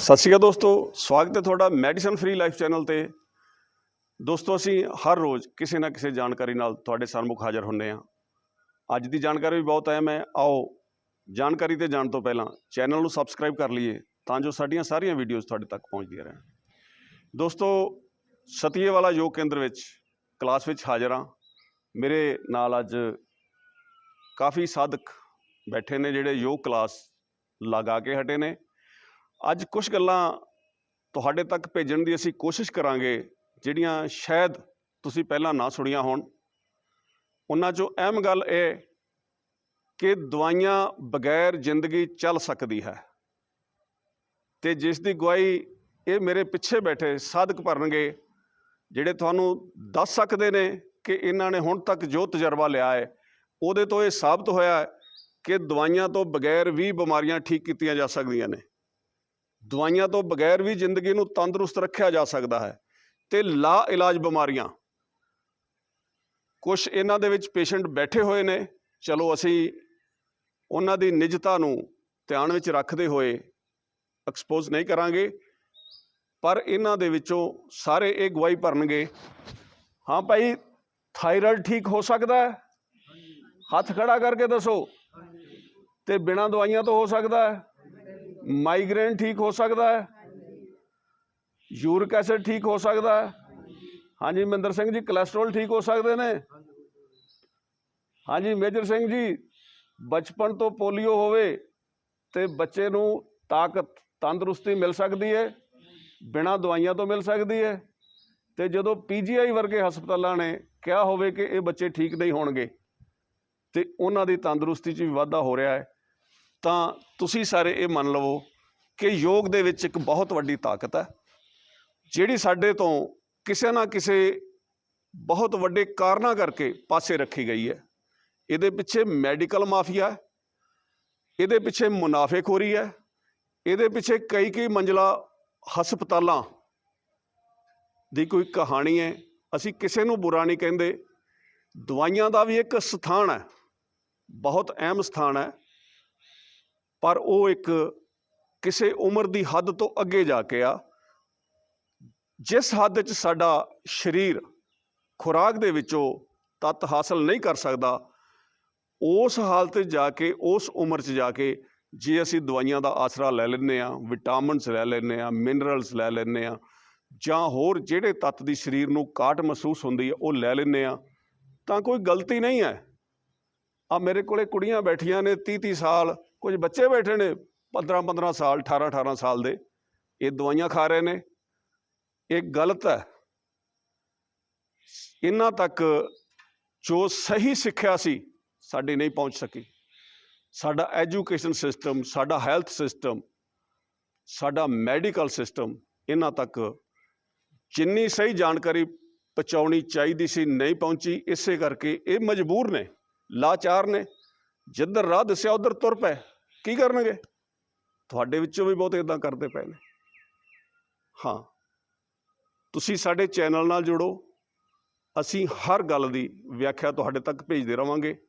ਸਤਿ ਸ਼੍ਰੀ ਅਕਾਲ ਦੋਸਤੋ, ਸਵਾਗਤ ਹੈ ਤੁਹਾਡਾ ਮੈਡੀਸਨ ਫ੍ਰੀ ਲਾਈਫ ਚੈਨਲ ਤੇ। ਦੋਸਤੋ, ਅਸੀਂ ਹਰ ਰੋਜ਼ ਕਿਸੇ ਨਾ ਕਿਸੇ ਜਾਣਕਾਰੀ ਨਾਲ ਤੁਹਾਡੇ ਸਾਹਮਣੇ ਹਾਜ਼ਰ ਹੁੰਦੇ ਹਾਂ। ਅੱਜ ਦੀ ਜਾਣਕਾਰੀ ਵੀ ਬਹੁਤ ਅਹਿਮ ਹੈ। ਆਓ, ਜਾਣਕਾਰੀ ਤੇ ਜਾਣ ਤੋਂ ਪਹਿਲਾਂ ਚੈਨਲ ਨੂੰ ਸਬਸਕ੍ਰਾਈਬ ਕਰ ਲਈਏ ਤਾਂ ਜੋ ਸਾਡੀਆਂ ਸਾਰੀਆਂ ਵੀਡੀਓਜ਼ ਤੁਹਾਡੇ ਤੱਕ ਪਹੁੰਚਦੀਆਂ ਰਹਿਣ। ਦੋਸਤੋ, ਸਤੀਏ ਵਾਲਾ ਯੋਗ ਕੇਂਦਰ ਵਿੱਚ, ਕਲਾਸ ਵਿੱਚ ਹਾਜ਼ਰ ਹਾਂ। ਮੇਰੇ ਨਾਲ ਅੱਜ ਕਾਫੀ ਸਾਧਕ ਬੈਠੇ ਨੇ ਜਿਹੜੇ ਯੋਗ ਕਲਾਸ ਲਗਾ ਕੇ ਹਟੇ ਨੇ। ਅੱਜ ਕੁਝ ਗੱਲਾਂ ਤੁਹਾਡੇ ਤੱਕ ਭੇਜਣ ਦੀ ਅਸੀਂ ਕੋਸ਼ਿਸ਼ ਕਰਾਂਗੇ, ਜਿਹੜੀਆਂ ਸ਼ਾਇਦ ਤੁਸੀਂ ਪਹਿਲਾਂ ਨਾ ਸੁਣੀਆਂ ਹੋਣ। ਉਹਨਾਂ 'ਚੋਂ ਅਹਿਮ ਗੱਲ ਇਹ ਕਿ ਦਵਾਈਆਂ ਬਗੈਰ ਜ਼ਿੰਦਗੀ ਚੱਲ ਸਕਦੀ ਹੈ ਤੇ ਜਿਸ ਦੀ ਗਵਾਹੀ ਇਹ ਮੇਰੇ ਪਿੱਛੇ ਬੈਠੇ ਸਾਧਕ ਭਰਨਗੇ, ਜਿਹੜੇ ਤੁਹਾਨੂੰ ਦੱਸ ਸਕਦੇ ਨੇ ਕਿ ਇਹਨਾਂ ਨੇ ਹੁਣ ਤੱਕ ਜੋ ਤਜਰਬਾ ਲਿਆ ਹੈ, ਉਹਦੇ ਤੋਂ ਇਹ ਸਾਬਤ ਹੋਇਆ ਕਿ ਦਵਾਈਆਂ ਤੋਂ ਬਗੈਰ ਵੀ ਬਿਮਾਰੀਆਂ ਠੀਕ ਕੀਤੀਆਂ ਜਾ ਸਕਦੀਆਂ ਨੇ। ਦਵਾਈਆਂ ਤੋਂ ਬਗੈਰ ਵੀ ਜ਼ਿੰਦਗੀ ਨੂੰ ਤੰਦਰੁਸਤ ਰੱਖਿਆ ਜਾ ਸਕਦਾ ਹੈ ਤੇ ਲਾ ਇਲਾਜ ਬਿਮਾਰੀਆਂ। ਕੁਝ ਇਹਨਾਂ ਦੇ ਵਿੱਚ ਪੇਸ਼ੈਂਟ ਬੈਠੇ ਹੋਏ ਨੇ, ਚਲੋ ਅਸੀਂ ਉਹਨਾਂ ਦੀ ਨਿਜਤਾ ਨੂੰ ਧਿਆਨ ਵਿੱਚ ਰੱਖਦੇ ਹੋਏ ਐਕਸਪੋਜ਼ ਨਹੀਂ ਕਰਾਂਗੇ, ਪਰ ਇਹਨਾਂ ਦੇ ਵਿੱਚੋਂ ਸਾਰੇ ਇਹ ਗਵਾਹੀ ਭਰਨਗੇ, ਹਾਂ ਭਾਈ, ਥਾਇਰਾਇਡ ਠੀਕ ਹੋ ਸਕਦਾ ਹੈ? ਹੱਥ ਖੜਾ ਕਰਕੇ ਦੱਸੋ ਤੇ ਬਿਨਾਂ ਦਵਾਈਆਂ ਤੋਂ ਹੋ ਸਕਦਾ ਹੈ? ਮਾਈਗ੍ਰੇਨ ਠੀਕ ਹੋ ਸਕਦਾ ਹੈ? ਯੂਰਿਕ ਐਸਿਡ ਠੀਕ ਹੋ ਸਕਦਾ ਹੈ? ਹਾਂਜੀ, ਮਹਿੰਦਰ ਸਿੰਘ ਜੀ ਕੋਲੇਸਟ੍ਰੋਲ ਠੀਕ ਹੋ ਸਕਦੇ ਨੇ? ਹਾਂਜੀ, ਮੇਜਰ ਸਿੰਘ ਜੀ, ਬਚਪਨ ਤੋਂ ਪੋਲੀਓ ਹੋਵੇ ਤੇ ਬੱਚੇ ਨੂੰ ਤਾਕਤ, ਤੰਦਰੁਸਤੀ ਮਿਲ ਸਕਦੀ ਹੈ, ਬਿਨਾਂ ਦਵਾਈਆਂ ਤੋਂ ਮਿਲ ਸਕਦੀ ਹੈ ਤੇ ਜਦੋਂ ਪੀਜੀਆਈ ਵਰਗੇ ਹਸਪਤਾਲਾਂ ਨੇ ਕਿਹਾ ਹੋਵੇ ਕਿ ਇਹ ਬੱਚੇ ਠੀਕ ਨਹੀਂ ਹੋਣਗੇ ਤੇ ਉਹਨਾਂ ਦੀ ਤੰਦਰੁਸਤੀ 'ਚ ਵੀ ਵਾਧਾ ਹੋ ਰਿਹਾ ਹੈ ਤਾਂ ਤੁਸੀਂ ਸਾਰੇ ਇਹ ਮੰਨ ਲਵੋ ਕਿ ਯੋਗ ਦੇ ਵਿੱਚ ਇੱਕ ਬਹੁਤ ਵੱਡੀ ਤਾਕਤ ਹੈ, ਜਿਹੜੀ ਸਾਡੇ ਤੋਂ ਕਿਸੇ ਨਾ ਕਿਸੇ ਬਹੁਤ ਵੱਡੇ ਕਾਰਨਾਂ ਕਰਕੇ ਪਾਸੇ ਰੱਖੀ ਗਈ ਹੈ। ਇਹਦੇ ਪਿੱਛੇ ਮੈਡੀਕਲ ਮਾਫੀਆ ਹੈ ਇਹਦੇ ਪਿੱਛੇ ਮੁਨਾਫੇਖੋਰੀ ਹੈ, ਇਹਦੇ ਪਿੱਛੇ ਕਈ ਕਈ ਮੰਜ਼ਲਾ ਹਸਪਤਾਲਾਂ ਦੀ ਕੋਈ ਕਹਾਣੀ ਹੈ। ਅਸੀਂ ਕਿਸੇ ਨੂੰ ਬੁਰਾ ਨਹੀਂ ਕਹਿੰਦੇ। ਦਵਾਈਆਂ ਦਾ ਵੀ ਇੱਕ ਸਥਾਨ ਹੈ, ਬਹੁਤ ਅਹਿਮ ਸਥਾਨ ਹੈ। ਪਰ ਉਹ ਇੱਕ ਕਿਸੇ ਉਮਰ ਦੀ ਹੱਦ ਤੋਂ ਅੱਗੇ ਜਾ ਕੇ ਆ। ਜਿਸ ਹੱਦ 'ਚ ਸਾਡਾ ਸਰੀਰ ਖੁਰਾਕ ਦੇ ਵਿੱਚੋਂ ਤੱਤ ਹਾਸਲ ਨਹੀਂ ਕਰ ਸਕਦਾ, ਉਸ ਹਾਲਤ ਜਾ ਕੇ, ਉਸ ਉਮਰ 'ਚ ਜਾ ਕੇ ਜੇ ਅਸੀਂ ਦਵਾਈਆਂ ਦਾ ਆਸਰਾ ਲੈ ਲੈਂਦੇ ਆ ਵਿਟਾਮਿਨਸ ਲੈ ਲੈਂਦੇ ਆ ਮਿਨਰਲਸ ਲੈ ਲੈਂਦੇ ਆ ਜਾਂ ਹੋਰ ਜਿਹੜੇ ਤੱਤ ਦੀ ਸਰੀਰ ਨੂੰ ਕਾਟ ਮਹਿਸੂਸ ਹੁੰਦੀ ਹੈ, ਉਹ ਲੈ ਲੈਂਦੇ ਆ ਤਾਂ ਕੋਈ ਗਲਤੀ ਨਹੀਂ ਹੈ। ਆ ਮੇਰੇ ਕੋਲੇ ਕੁੜੀਆਂ ਬੈਠੀਆਂ ਨੇ 30 30 ਸਾਲ ਕੁਝ ਬੱਚੇ ਬੈਠੇ ਨੇ 15 15 ਸਾਲ 18 18 ਸਾਲ ਦੇ, ਇਹ ਦਵਾਈਆਂ ਖਾ ਰਹੇ ਨੇ। ਇਹ ਗਲਤ ਹੈ। ਇਹਨਾਂ ਤੱਕ ਜੋ ਸਹੀ ਸਿੱਖਿਆ ਸੀ, ਸਾਡੀ ਨਹੀਂ ਪਹੁੰਚ ਸਕੀ। ਸਾਡਾ ਐਜੂਕੇਸ਼ਨ ਸਿਸਟਮ, ਸਾਡਾ ਹੈਲਥ ਸਿਸਟਮ, ਸਾਡਾ ਮੈਡੀਕਲ ਸਿਸਟਮ, ਇਹਨਾਂ ਤੱਕ ਜਿੰਨੀ ਸਹੀ ਜਾਣਕਾਰੀ ਪਹੁੰਚਾਉਣੀ ਚਾਹੀਦੀ ਸੀ, ਨਹੀਂ ਪਹੁੰਚੀ, ਇਸੇ ਕਰਕੇ ਇਹ ਮਜਬੂਰ ਨੇ, ਲਾਚਾਰ ਨੇ। ਜਿੱਧਰ ਰਾਹ ਦੱਸਿਆ, ਉਧਰ ਤੁਰ ਪਏ। ਕੀ ਕਰਨਗੇ? ਤੁਹਾਡੇ ਵਿੱਚੋਂ ਵੀ ਬਹੁਤ ਇਦਾਂ ਕਰਦੇ ਪਏ ਨੇ। ਹਾਂ। ਤੁਸੀਂ ਸਾਡੇ ਚੈਨਲ ਨਾਲ ਜੁੜੋ। ਅਸੀਂ ਹਰ ਗੱਲ ਦੀ ਵਿਆਖਿਆ ਤੁਹਾਡੇ ਤੱਕ ਭੇਜਦੇ ਰਵਾਂਗੇ।